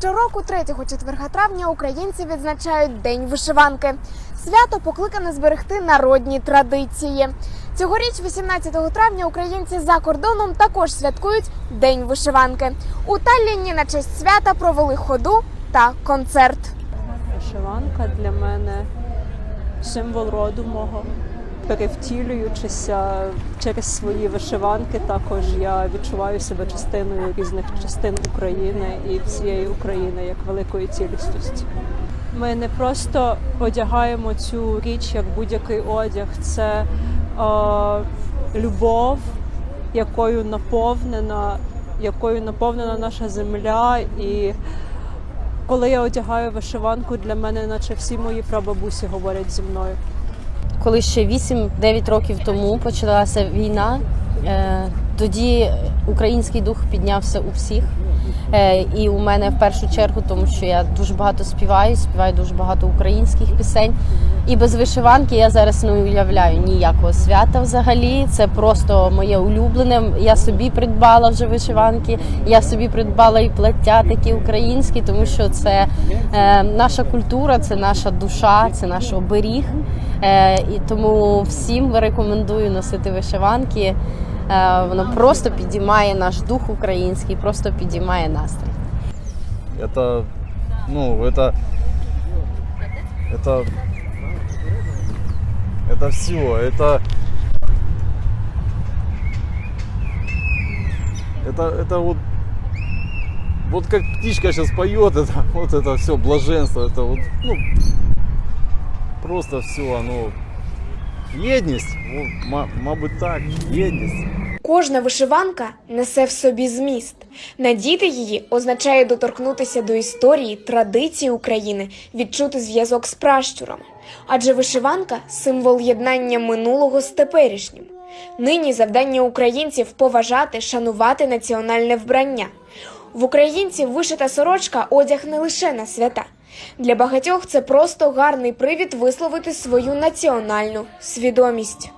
Щороку 3 четверга травня українці відзначають День вишиванки. Свято покликане зберегти народні традиції. Цьогоріч, 18 травня, українці за кордоном також святкують День вишиванки. У Талліні на честь свята провели ходу та концерт. Вишиванка для мене символ роду мого. Перевтілюючися через свої вишиванки, також я відчуваю себе частиною різних частин України і всієї України як великої цілісності. Ми не просто одягаємо цю річ як будь-який одяг, це е, любов, якою наповнена, якою наповнена наша земля і коли я одягаю вишиванку, для мене, наче всі мої прабабусі говорять зі мною. Коли ще 8-9 років тому почалася війна, е, тоді український дух піднявся у всіх. Е, І у мене в першу чергу, тому що я дуже багато співаю, співаю дуже багато українських пісень. І без вишиванки я зараз не уявляю ніякого свята взагалі. Це просто моє улюблене. Я собі придбала вже вишиванки. Я собі придбала і плаття такі українські, тому що це е, наша культура, це наша душа, це наш оберіг. Е, і тому всім рекомендую носити вишиванки. Е, воно просто підіймає наш дух український, просто підіймає настрій. Это, ну, это, это, это все, это, это, это вот, вот как птичка сейчас поет, это, вот это все блаженство, это вот, ну, просто все, оно, єдність, мабуть так, єдність. Кожна вишиванка несе в собі зміст. Надіти її означає доторкнутися до історії, традиції України, відчути зв'язок з пращурами. Адже вишиванка символ єднання минулого з теперішнім. Нині завдання українців поважати, шанувати національне вбрання. В українців вишита сорочка одяг не лише на свята. Для багатьох це просто гарний привід висловити свою національну свідомість.